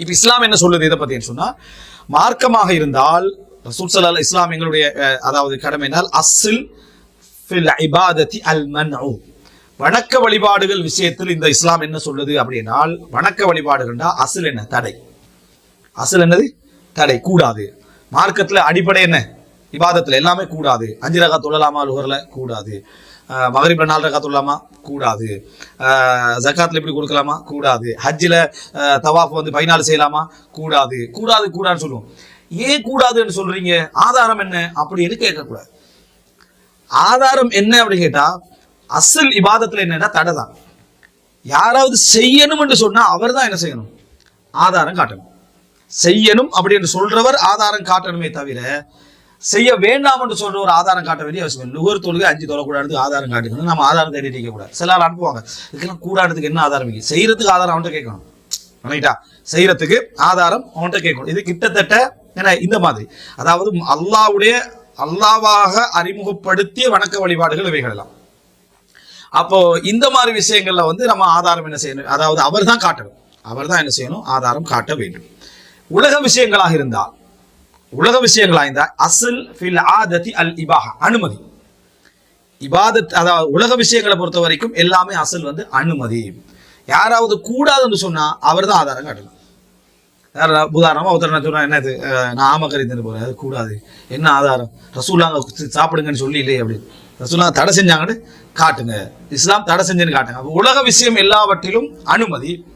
இப்ப இஸ்லாம் என்ன சொல்லுது இதை பத்தி சொன்னா மார்க்கமாக இருந்தால் ரசூல் ஸல்லல்லாஹு இஸ்லாம் எங்களுடைய அதாவது கடமை என்னால் அசில் ஃபில் இபாதத்தி அல் மன்உ வணக்க வழிபாடுகள் விஷயத்தில் இந்த இஸ்லாம் என்ன சொல்லுது அப்படின்னால் வணக்க வழிபாடுகள்னா அசில் என்ன? தடை. அசல் என்னது? தடை கூடாது. மார்க்கத்துல அடிப்படை என்ன? விவாதத்தில் எல்லாமே கூடாது. அஞ்சு ரகா தொழலாமா கூடாது. மகரிப்பில் நாலு ரகாத் உள்ளாமா கூடாது. ஜக்காத்தில் எப்படி இப்படி கொடுக்கலாமா? கூடாது. ஹஜ்ஜில் தவாஃப் வந்து பதினாலு செய்யலாமா? கூடாது. கூடாது கூடாதுன்னு சொல்லுவோம். ஏன் கூடாதுன்னு சொல்றீங்க? ஆதாரம் என்ன? அப்படின்னு கேட்கக்கூடாது. ஆதாரம் என்ன அப்படின்னு கேட்டா அசல் இபாதத்துல என்னன்னா தடை தான். யாராவது செய்யணும் என்று சொன்னா அவர் தான் என்ன செய்யணும்? ஆதாரம் காட்டணும். செய்யணும் அப்படின்னு சொல்றவர் ஆதாரம் காட்டணுமே தவிர செய்ய வேண்டாம் என்று சொல்ற ஒரு ஆதாரம் காட்ட வேண்டிய அவசியம் நுகர் தொழுகை அஞ்சு தொழக்கூடாது ஆதாரம் காட்டுக்கணும் நம்ம ஆதாரம் தேடி இருக்க கூடாது. சிலர் அனுப்புவாங்க. இதுக்கெல்லாம் கூடாததுக்கு என்ன ஆதாரம் இருக்கு? செய்யறதுக்கு ஆதாரம் அவன்கிட்ட கேட்கணும். ரைட்டா? செய்யறதுக்கு ஆதாரம் அவன்கிட்ட கேட்கணும். இது கிட்டத்தட்ட என்ன இந்த மாதிரி. அதாவது அல்லாவுடைய அல்லாவாக அறிமுகப்படுத்திய வணக்க வழிபாடுகள் இவைகள் எல்லாம். அப்போ இந்த மாதிரி விஷயங்கள்ல வந்து நம்ம ஆதாரம் என்ன செய்யணும்? அதாவது அவர் தான் காட்டணும். அவர் தான் என்ன செய்யணும்? ஆதாரம் காட்ட வேண்டும். உலக விஷயங்களாக இருந்தால் உலக விஷயங்களாக இருந்தால் அசல் ஃபில் ஆததி அல் இபாஹா அனுமதி. இபாதத் அதாவது உலக விஷயங்களை பொறுத்த வரைக்கும் எல்லாமே அசல் வந்து அனுமதி. யாராவது கூடாதுன்னு சொன்னா அவர் தான் ஆதாரம் காட்டலாம் யாரா- உதாரணமா ஒருத்தர் என்ன சொல்றா என்னது நான் ஆமக்கறி தின்னு போறேன் அது கூடாது. என்ன ஆதாரம்? ரசூலாங்க சாப்பிடுங்கன்னு சொல்லி இல்லையே அப்படின்னு ரசூலாங்க தடை செஞ்சாங்கன்னு காட்டுங்க. இஸ்லாம் தடை செஞ்சுன்னு காட்டுங்க. உலக விஷயம் எல்லாவற்றிலும் அனுமதி.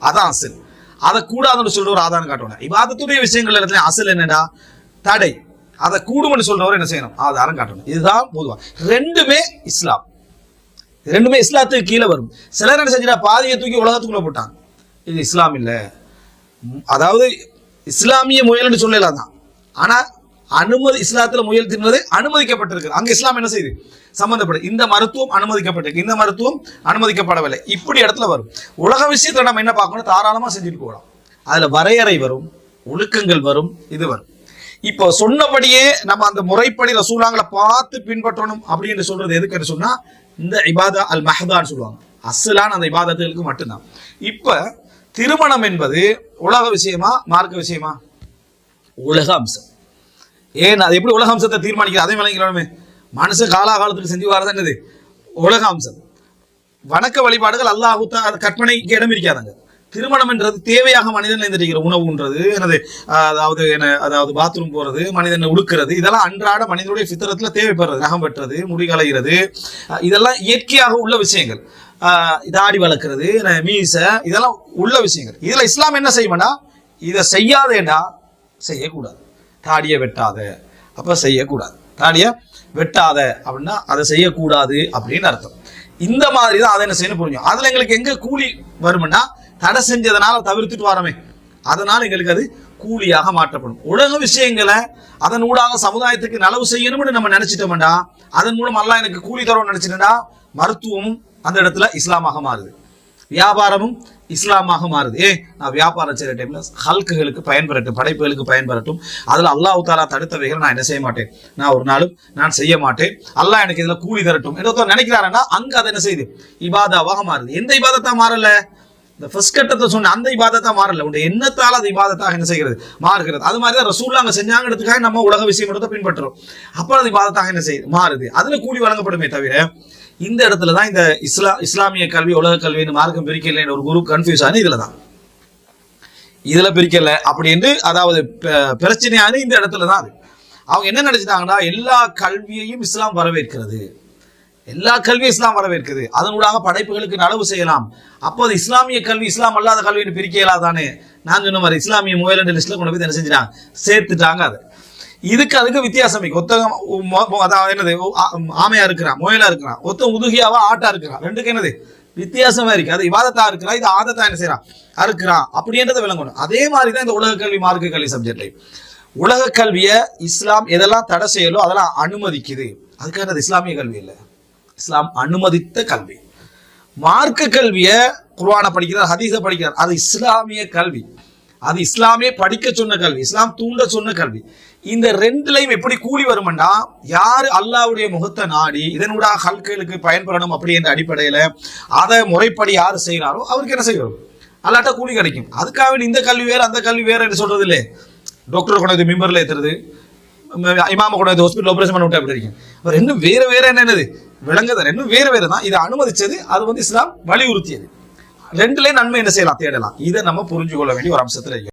அதான் அசல். அதை கூடாதுன்னு சொல்ற ஒரு ஆதாரம் காட்டணும் இவாதத்துடைய விஷயங்கள் இடத்துல அசல் என்னடா? தடை. அதை கூடும்னு சொல்றவர் என்ன செய்யணும்? ஆதாரம் காட்டணும். இதுதான் பொதுவா. ரெண்டுமே இஸ்லாம். ரெண்டுமே இஸ்லாத்துக்கு கீழே வரும். சிலர் என்ன செஞ்சா பாதியை தூக்கி உலகத்துக்குள்ள போட்டாங்க. இது இஸ்லாம் இல்லை. அதாவது இஸ்லாமிய முயல்னு சொல்லலாம் தான் ஆனா அனுமதி இஸ்லாத்துல முயல் தின்றது அனுமதிக்கப்பட்டிருக்கு. அங்க இஸ்லாம் என்ன செய்யுது? சம்பந்தப்படும் இந்த மருத்துவம் அனுமதிக்கப்பட்டிருக்கு. இந்த மருத்துவம் அனுமதிக்கப்படவில்லை. இப்படி இடத்துல வரும். உலக விஷயத்துல நம்ம என்ன பார்க்கணும்? தாராளமா செஞ்சுட்டு போகலாம். அதுல வரையறை வரும். ஒழுக்கங்கள் வரும். இது வரும். இப்போ சொன்னபடியே நம்ம அந்த முறைப்படி ரசூலாங்களை பார்த்து பின்பற்றணும் அப்படின்னு சொல்றது எதுக்குன்னு சொன்னா இந்த இபாதா அல் மஹதான்னு சொல்லுவாங்க. அசலான அந்த இபாதத்துகளுக்கு மட்டும்தான். இப்ப திருமணம் என்பது உலக விஷயமா மார்க்க விஷயமா? உலக அம்சம். ஏன் அது எப்படி உலக அம்சத்தை தீர்மானிக்கிறது? அதே விளங்கிக்கலாமே. மனுஷன் காலாகாலத்துக்கு செஞ்சு வரது என்னது? உலக அம்சம். வணக்க வழிபாடுகள் அல்லாஹு அது கற்பனைக்கு இடம் இருக்காதாங்க திருமணம் என்றது தேவையாக மனிதன் இருக்கிற உணவுன்றது எனது அதாவது என்ன அதாவது பாத்ரூம் போறது மனிதனை உடுக்கிறது இதெல்லாம் அன்றாட மனிதனுடைய சித்திரத்துல தேவைப்படுறது. நகம் வெட்டுறது முடி கலைகிறது இதெல்லாம் இயற்கையாக உள்ள விஷயங்கள். தாடி வளர்க்கறது மீசை இதெல்லாம் உள்ள விஷயங்கள். இதுல இஸ்லாம் என்ன செய்யும்னா இதை செய்யாதேண்டா செய்யக்கூடாது. தாடியை வெட்டாத. அப்ப செய்யக்கூடாது. தாடியை வெட்டாத அப்படின்னா அதை செய்யக்கூடாது அப்படின்னு அர்த்தம். இந்த மாதிரி தான் அதை என்ன செய்யணும் புரிஞ்சோம் அதில் எங்களுக்கு எங்க கூலி வரும்னா தடை செஞ்சதுனால தவிர்த்துட்டு வரோமே. அதனால் எங்களுக்கு அது கூலியாக மாற்றப்படும். உலக விஷயங்களை அதன் ஊடாக சமுதாயத்துக்கு நலவு செய்யணும்னு நம்ம நினைச்சிட்டோம்டா அதன் மூலம் எல்லாம் எனக்கு கூலி தரோம்னு நினைச்சிட்டா மருத்துவமும் அந்த இடத்துல இஸ்லாமாக மாறுது. வியாபாரமும் இஸ்லாமாக மாறுது. ஏ நான் வியாபாரம் செய்கிற டைம்ல ஹல்குகளுக்கு பயன்பெறட்டும் படைப்புகளுக்கு பயன்பெறட்டும். அதில் அல்லாஹ் தாலா தடுத்தவைகளை நான் என்ன செய்ய மாட்டேன்? நான் ஒரு நாளும் நான் செய்ய மாட்டேன். அல்லாஹ் எனக்கு இதுல கூலி தரட்டும். என்ன ஒருத்தர் நினைக்கிறாருன்னா அங்க அதை என்ன செய்யுது? இபாதாவாக மாறுது. எந்த இபாதத்தா மாறல? இந்த ஃபர்ஸ்ட் கட்டத்தை சொன்ன அந்த இபாதத்தா மாறல. உண்டு எண்ணத்தால் அது இபாதத்தாக என்ன செய்கிறது? மாறுகிறது. அது மாதிரி தான் ரசூல் அங்கே செஞ்சாங்கிறதுக்காக நம்ம உலக விஷயம் எடுத்து பின்பற்றுறோம். அப்போ அது இபாதத்தாக என்ன செய்யுது? மாறுது. அதுல கூலி வழங்கப்படுமே தவிர இந்த இடத்துல தான் இந்த இஸ்லா இஸ்லாமிய கல்வி உலக கல்வின்னு மார்க்கம் பிரிக்கலைன்னு ஒரு குரு கன்ஃபியூஸ் ஆனது இதுல தான். இதில் பிரிக்கல. அப்படின்னு அதாவது ப- பிரச்சனையான இந்த இடத்துல தான் அது. அவங்க என்ன நினைச்சிட்டாங்கன்னா எல்லா கல்வியையும் இஸ்லாம் வரவேற்கிறது. எல்லா கல்வியும் இஸ்லாம் வரவேற்கிறது. அதனூடாக படைப்புகளுக்கு நலவு செய்யலாம். அப்போ அது இஸ்லாமிய கல்வி இஸ்லாம் அல்லாத கல்வின்னு பிரிக்க இயலாதானே நான் சொன்ன மாதிரி இஸ்லாமிய முயலண்டு லிஸ்ட்ல கொண்டு போய் என்ன செஞ்சிட்டாங்க? சேர்த்துட்டாங்க அதை. இதுக்கு அதுக்கு வித்தியாசம் இருக்கு. அதாவது என்னது ஆமையா இருக்கிறான் முயலா இருக்கிறான் ஒருத்தன் உதுகியாவா ஆட்டா இருக்கிறான் ரெண்டுக்கு என்னது வித்தியாசமா இருக்கு. அது விவாதத்தா இருக்கிறா இது ஆதத்தா என்ன செய்யறான் அறுக்கிறான் அப்படின்றத விளங்கணும். அதே மாதிரி தான் இந்த உலக கல்வி மார்க்க கல்வி சப்ஜெக்ட்லையும் உலக கல்வியை இஸ்லாம் எதெல்லாம் தடை செய்யலோ அதெல்லாம் அனுமதிக்குது. அதுக்காக அது இஸ்லாமிய கல்வி இல்லை. இஸ்லாம் அனுமதித்த கல்வி. மார்க்க கல்வியை குர்வானை படிக்கிறார் ஹதீஸை படிக்கிறார். அது இஸ்லாமிய கல்வி. அது இஸ்லாமே படிக்க சொன்ன கல்வி இஸ்லாம் தூண்ட சொன்ன கல்வி. இந்த ரெண்டுலையும் எப்படி கூலி வருமெண்டா? யார் அல்லாஹ்வுடைய முகத்தை நாடி இதனூடாக ஹல்களுக்கு பயன்படணும் அப்படி என்ற அடிப்படையில அதை முறைப்படி யார் செய்கிறாரோ அவருக்கு என்ன செய்யும் அல்லாட்டா கூலி கிடைக்கும். அதுக்காக இந்த கல்வி வேற அந்த கல்வி வேற என்று சொல்றது இல்லை டாக்டர் கொண்டது மிம்பர்ல ஏத்துறது இமாம கொண்டது ஹாஸ்பிட்டல் ஆபரேஷன் பண்ண விட்டா எப்படி இருக்கும்? அவர் இன்னும் வேற வேற என்னது? விளங்குதல். இன்னும் வேற வேற தான் இதை அனுமதிச்சது அது வந்து இஸ்லாம் வலியுறுத்தியது. ரெண்டுலயும் நன்மை என்ன செய்யலாம்? தேடலாம். இதை நம்ம புரிஞ்சு கொள்ள வேண்டிய ஒரு அம்சத்துல இருக்கு.